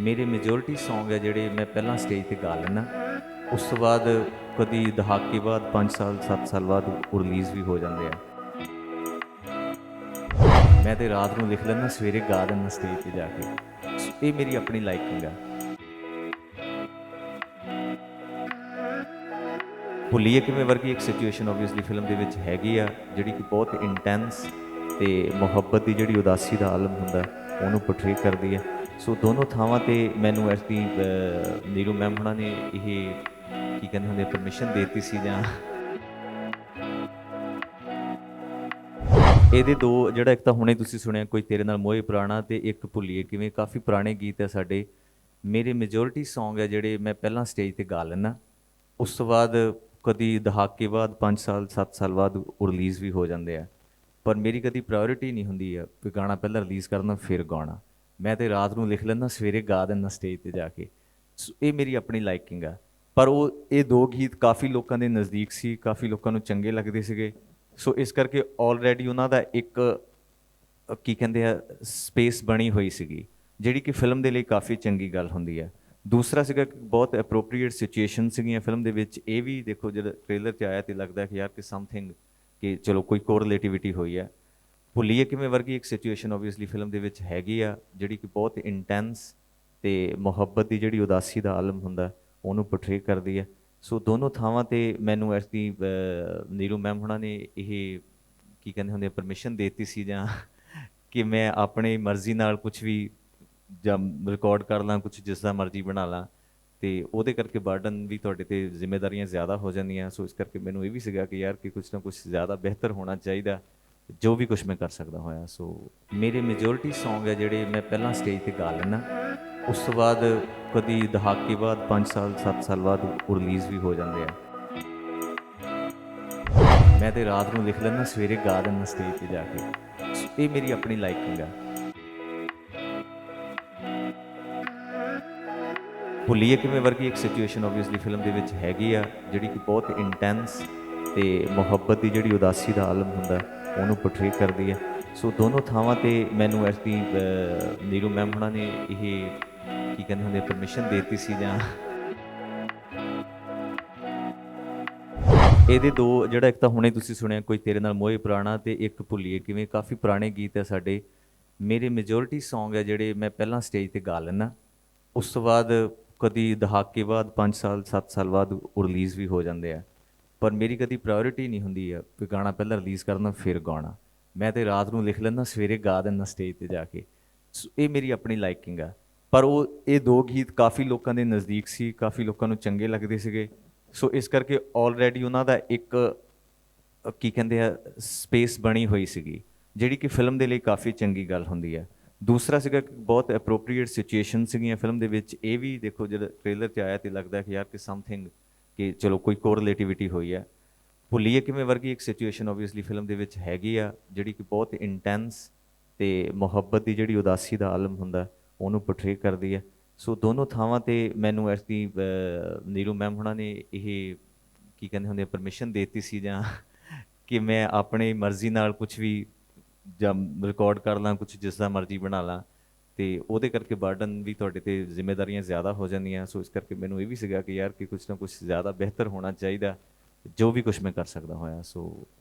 ਮੇਰੇ majority Song ਹੈ ਜਿਹੜੇ ਮੈਂ ਪਹਿਲਾਂ ਸਟੇਜ ਤੇ ਗਾ ਲੈਣਾ ਉਸ ਤੋਂ ਬਾਅਦ ਕਦੀ ਦਹਾਕੇ ਬਾਅਦ 5 ਸਾਲ 7 ਸਾਲ ਬਾਅਦ ਉਹ ਰਿਲੀਜ਼ ਵੀ ਹੋ ਜਾਂਦੇ ਆ। ਮੈਂ ਤੇ ਰਾਤ ਨੂੰ ਲਿਖ ਲੈਣਾ ਸਵੇਰੇ ਗਾ ਦਿੰਦਾ ਸਟੇਜ ਤੇ ਜਾ ਕੇ। ਸੋ ਇਹ ਮੇਰੀ ਆਪਣੀ ਲਾਈਕਿੰਗ ਆ। ਭੁੱਲੀਏ ਕਿਵੇਂ ਵਰਗੀ ਇੱਕ ਸਿਚੁਏਸ਼ਨ ਆਬਵੀਅਸਲੀ ਫਿਲਮ ਦੇ ਵਿੱਚ ਹੈਗੀ ਆ, ਜਿਹੜੀ ਕਿ ਬਹੁਤ ਇੰਟੈਂਸ ਤੇ ਮੁਹੱਬਤ ਦੀ ਜਿਹੜੀ ਉਦਾਸੀ ਦਾ ਆਲਮ ਹੁੰਦਾ, ਉਹਨੂੰ ਪੋਰਟਰੇ ਕਰਦੀ ਹੈ ਸੋ ਦੋਨੋਂ ਥਾਵਾਂ ਤੇ ਮੈਨੂੰ ਐਸ ਦੀ ਨੀਰੂ ਮੈਮ ਹੁਣਾਂ ਨੇ ਇਹ ਕੀ ਕਹਿੰਦੇ ਹੁੰਦੇ ਪਰਮਿਸ਼ਨ ਦਿੱਤੀ ਸੀ ਜਾਂ ਇਹਦੇ ਦੋ, ਜਿਹੜਾ ਇੱਕ ਤਾਂ ਹੁਣੇ ਤੁਸੀਂ ਸੁਣਿਆ, ਕੋਈ ਤੇਰੇ ਨਾਲ ਮੋਏ ਪੁਰਾਣਾ ਤੇ ਇੱਕ ਭੁੱਲੀਏ ਕਿਵੇਂ ਕਾਫੀ ਪੁਰਾਣੇ ਗੀਤ ਹੈ ਸਾਡੇ। ਮੇਰੇ ਮੈਜੋਰਿਟੀ Song ਹੈ ਜਿਹੜੇ ਮੈਂ ਪਹਿਲਾਂ ਸਟੇਜ ਤੇ ਗਾ ਲੈਣਾ ਉਸ ਤੋਂ ਬਾਅਦ ਕਦੀ ਦਹਾਕੇ ਬਾਅਦ 5 ਸਾਲ 7 ਸਾਲ ਬਾਅਦ ਉਹ ਰਿਲੀਜ਼ ਵੀ ਹੋ ਜਾਂਦੇ ਆ। ਪਰ ਮੇਰੀ ਕਦੀ ਪ੍ਰਾਇੋਰਟੀ ਨਹੀਂ ਹੁੰਦੀ ਆ ਕਿ ਗਾਣਾ ਪਹਿਲਾਂ ਰਿਲੀਜ਼ ਕਰਨਾ ਫਿਰ ਗਾਉਣਾ। ਮੈਂ ਤੇ ਰਾਤ ਨੂੰ ਲਿਖ ਲੈਂਦਾ, ਸਵੇਰੇ ਗਾ ਦਿੰਦਾ ਸਟੇਜ ਤੇ ਜਾ ਕੇ। ਸੋ ਇਹ ਮੇਰੀ ਆਪਣੀ ਲਾਈਕਿੰਗ ਆ। ਪਰ ਉਹ, ਇਹ ਦੋ ਗੀਤ ਕਾਫੀ ਲੋਕਾਂ ਦੇ ਨਜ਼ਦੀਕ ਸੀ, ਕਾਫੀ ਲੋਕਾਂ ਨੂੰ ਚੰਗੇ ਲੱਗਦੇ ਸੀਗੇ। ਸੋ ਇਸ ਕਰਕੇ ਆਲਰੇਡੀ ਉਹਨਾਂ ਦਾ ਇੱਕ ਕੀ ਕਹਿੰਦੇ ਆ ਸਪੇਸ ਬਣੀ ਹੋਈ ਸੀਗੀ, ਜਿਹੜੀ ਕਿ ਫਿਲਮ ਦੇ ਲਈ ਕਾਫੀ ਚੰਗੀ ਗੱਲ ਹੁੰਦੀ ਹੈ ਦੂਸਰਾ ਸੀਗਾ ਕਿ ਬਹੁਤ ਐਪਰੋਪਰੀਏਟ ਸਿਚੁਏਸ਼ਨ ਸੀਗੀਆਂ ਫਿਲਮ ਦੇ ਵਿੱਚ। ਇਹ ਵੀ ਦੇਖੋ, ਜਦ ਟ੍ਰੇਲਰ 'ਚ ਆਇਆ ਤੇ ਲੱਗਦਾ ਕਿ ਯਾਰ, ਕਿ ਸਮਥਿੰਗ ਕਿ ਚਲੋ ਕੋਈ ਕੋਰਿਲੇਟਿਵਿਟੀ ਹੋਈ ਹੈ ਭੁੱਲੀਏ ਕਿਵੇਂ ਵਰਗੀ ਇੱਕ ਸਿਚੁਏਸ਼ਨ ਆਬਵੀਅਸਲੀ ਫਿਲਮ ਦੇ ਵਿੱਚ ਹੈਗੀ ਆ, ਜਿਹੜੀ ਕਿ ਬਹੁਤ ਇੰਟੈਂਸ ਤੇ ਮੁਹੱਬਤ ਦੀ ਜਿਹੜੀ ਉਦਾਸੀ ਦਾ ਆਲਮ ਹੁੰਦਾ, ਉਹਨੂੰ ਪੋਰਟਰੇ ਕਰਦੀ ਹੈ ਸੋ ਦੋਨੋਂ ਥਾਵਾਂ ਤੇ ਮੈਨੂੰ ਇਸ ਦੀ ਨੀਰੂ ਮੈਮ ਹੁਣਾਂ ਨੇ ਇਹ, ਕੀ ਕਹਿੰਦੇ ਹੁੰਦੇ ਪਰਮਿਸ਼ਨ ਦਿੱਤੀ ਸੀ ਜਾਂ ਕਿ ਮੈਂ ਆਪਣੀ ਮਰਜ਼ੀ ਨਾਲ ਕੁਝ ਵੀ ਜਾਂ ਰਿਕਾਰਡ ਕਰ ਲਾਂ ਕੁਝ ਜਿਸ ਦਾ ਮਰਜ਼ੀ ਬਣਾ ਲਾਂ। ਤੇ ਉਹਦੇ ਕਰਕੇ ਬਰਡਨ ਵੀ ਤੁਹਾਡੇ ਤੇ ਜ਼ਿੰਮੇਵਾਰੀਆਂ ਜ਼ਿਆਦਾ ਹੋ ਜਾਂਦੀਆਂ। ਸੋ ਇਸ ਕਰਕੇ ਮੈਨੂੰ ਇਹ ਵੀ ਸੀਗਾ ਕਿ ਯਾਰ ਕਿ ਕੁਝ ਨਾ ਕੁਝ ਜ਼ਿਆਦਾ ਬਿਹਤਰ ਹੋਣਾ ਚਾਹੀਦਾ। ਜੋ ਵੀ ਕੁਝ ਮੈਂ ਕਰ ਸਕਦਾ ਹੋਇਆ, ਸੋ ਮੇਰੇ ਮੈਜੋਰਿਟੀ Song ਹੈ ਜਿਹੜੇ ਮੈਂ ਪਹਿਲਾਂ ਸਟੇਜ ਤੇ ਗਾ ਲੈਣਾ ਉਸ ਤੋਂ ਬਾਅਦ ਕਦੀ ਦਹਾਕੇ ਬਾਅਦ 5 ਸਾਲ 7 ਸਾਲ ਬਾਅਦ ਉਹ ਰਿਲੀਜ਼ ਵੀ ਹੋ ਜਾਂਦੇ ਆ। ਮੈਂ ਤੇ ਰਾਤ ਨੂੰ ਲਿਖ ਲੈਂਦਾ, ਸਵੇਰੇ ਗਾ ਦਿੰਦਾ ਸਟੇਜ ਤੇ ਜਾ ਕੇ। ਸੋ ਇਹ ਮੇਰੀ ਆਪਣੀ ਲਾਈਕਿੰਗ ਆ। ਭੁੱਲੀਏ ਕਿਵੇਂ ਵਰਗੀ ਇੱਕ ਸਿਚੁਏਸ਼ਨ ਆਬਵੀਅਸਲੀ ਫਿਲਮ ਦੇ ਵਿੱਚ ਹੈਗੀ ਆ, ਜਿਹੜੀ ਕਿ ਬਹੁਤ ਇੰਟੈਂਸ ਤੇ ਮੁਹੱਬਤ ਦੀ ਜਿਹੜੀ ਉਦਾਸੀ ਦਾ ਆਲਮ ਹੁੰਦਾ। ਉਹਨੂੰ ਪੋਰਟਰੇ ਕਰਦੀ ਹੈ। ਸੋ ਦੋਨੋਂ ਥਾਵਾਂ ਤੇ ਮੈਨੂੰ ਐਸ ਦੀ ਨੀਰੂ ਮੈਮ ਹੁਣਾਂ ਨੇ ਇਹ ਕੀ ਕਹਿੰਦੇ ਹੁੰਦੇ ਪਰਮਿਸ਼ਨ ਦਿੱਤੀ ਸੀ ਜਾਂ ਇਹਦੇ ਦੋ ਜਿਹੜਾ ਇੱਕ ਤਾਂ ਹੁਣੇ ਤੁਸੀਂ ਸੁਣਿਆ, ਕੋਈ ਤੇਰੇ ਨਾਲ ਮੋਏ ਪੁਰਾਣਾ ਤੇ ਇੱਕ ਭੁੱਲੀਏ ਕਿਵੇਂ ਕਾਫੀ ਪੁਰਾਣੇ ਗੀਤ ਹੈ ਸਾਡੇ। ਮੇਰੇ ਮੈਜੋਰਿਟੀ Song ਹੈ ਜਿਹੜੇ ਮੈਂ ਪਹਿਲਾਂ ਸਟੇਜ ਤੇ ਗਾ ਲੈਣਾ ਉਸ ਤੋਂ ਬਾਅਦ ਕਦੀ ਦਹਾਕੇ ਬਾਅਦ 5 ਸਾਲ 7 ਸਾਲ ਬਾਅਦ ਉਹ ਰਿਲੀਜ਼ ਵੀ ਹੋ ਜਾਂਦੇ ਆ। ਪਰ ਮੇਰੀ ਕਦੀ ਪ੍ਰਾਇੋਰਟੀ ਨਹੀਂ ਹੁੰਦੀ ਆ ਕਿ ਗਾਣਾ ਪਹਿਲਾਂ ਰਿਲੀਜ਼ ਕਰਨਾ ਫਿਰ ਗਾਉਣਾ। ਮੈਂ ਤੇ ਰਾਤ ਨੂੰ ਲਿਖ ਲੈਂਦਾ, ਸਵੇਰੇ ਗਾ ਦਿੰਦਾ ਸਟੇਜ ਤੇ ਜਾ ਕੇ। ਸੋ ਇਹ ਮੇਰੀ ਆਪਣੀ ਲਾਈਕਿੰਗ ਆ। ਪਰ ਉਹ, ਇਹ ਦੋ ਗੀਤ ਕਾਫੀ ਲੋਕਾਂ ਦੇ ਨਜ਼ਦੀਕ ਸੀ, ਕਾਫੀ ਲੋਕਾਂ ਨੂੰ ਚੰਗੇ ਲੱਗਦੇ ਸੀਗੇ। ਸੋ ਇਸ ਕਰਕੇ ਆਲਰੇਡੀ ਉਹਨਾਂ ਦਾ ਇੱਕ, ਕੀ ਕਹਿੰਦੇ ਆ ਸਪੇਸ ਬਣੀ ਹੋਈ ਸੀਗੀ, ਜਿਹੜੀ ਕਿ ਫਿਲਮ ਦੇ ਲਈ ਕਾਫੀ ਚੰਗੀ ਗੱਲ ਹੁੰਦੀ ਹੈ ਦੂਸਰਾ ਸੀਗਾ ਕਿ ਬਹੁਤ ਐਪਰੋਪਰੀਏਟ ਸਿਚੁਏਸ਼ਨ ਸੀਗੀਆਂ ਫਿਲਮ ਦੇ ਵਿੱਚ। ਇਹ ਵੀ ਦੇਖੋ, ਜਦ ਟ੍ਰੇਲਰ 'ਚ ਆਇਆ ਤੇ ਲੱਗਦਾ ਕਿ ਯਾਰ, ਕਿ ਸਮਥਿੰਗ ਕਿ ਚਲੋ ਕੋਈ ਕੋਰਿਲੇਟਿਵਿਟੀ ਹੋਈ ਹੈ ਭੁੱਲੀਏ ਕਿਵੇਂ ਵਰਗੀ ਇੱਕ ਸਿਚੁਏਸ਼ਨ ਆਬਵੀਅਸਲੀ ਫਿਲਮ ਦੇ ਵਿੱਚ ਹੈਗੀ ਆ ਜਿਹੜੀ ਕਿ ਬਹੁਤ ਇੰਟੈਂਸ ਤੇ ਮੁਹੱਬਤ ਦੀ ਜਿਹੜੀ ਉਦਾਸੀ ਦਾ ਆਲਮ ਹੁੰਦਾ ਉਹਨੂੰ ਪੋਰਟਰੇ ਕਰਦੀ ਹੈ ਸੋ ਦੋਨੋਂ ਥਾਵਾਂ ਤੇ ਮੈਨੂੰ ਇਸ ਦੀ ਅਹ, ਨੀਰੂ ਮੈਮ ਹੁਣਾਂ ਨੇ ਇਹ ਕੀ ਕਹਿੰਦੇ ਹੁੰਦੇ ਪਰਮਿਸ਼ਨ ਦਿੱਤੀ ਸੀ ਜਾਂ ਕਿ ਮੈਂ ਆਪਣੀ ਮਰਜ਼ੀ ਨਾਲ ਕੁਝ ਵੀ ਜਾਂ ਰਿਕਾਰਡ ਕਰ ਲਾਂ ਕੁਝ ਜਿਸ ਦਾ ਮਰਜ਼ੀ ਬਣਾ ਲਾਂ। ਤੇ ਉਹਦੇ ਕਰਕੇ ਬਰਡਨ ਵੀ ਤੁਹਾਡੇ ਤੇ ਜ਼ਿੰਮੇਵਾਰੀਆਂ ਜ਼ਿਆਦਾ ਹੋ ਜਾਂਦੀਆਂ। ਸੋ ਇਸ ਕਰਕੇ ਮੈਨੂੰ ਇਹ ਵੀ ਸੀਗਾ ਕਿ ਯਾਰ ਕਿ ਕੁਝ ਨਾ ਕੁਝ ਜ਼ਿਆਦਾ ਬਿਹਤਰ ਹੋਣਾ ਚਾਹੀਦਾ, ਜੋ ਵੀ ਕੁਝ ਮੈਂ ਕਰ ਸਕਦਾ ਹੋਇਆ। ਸੋ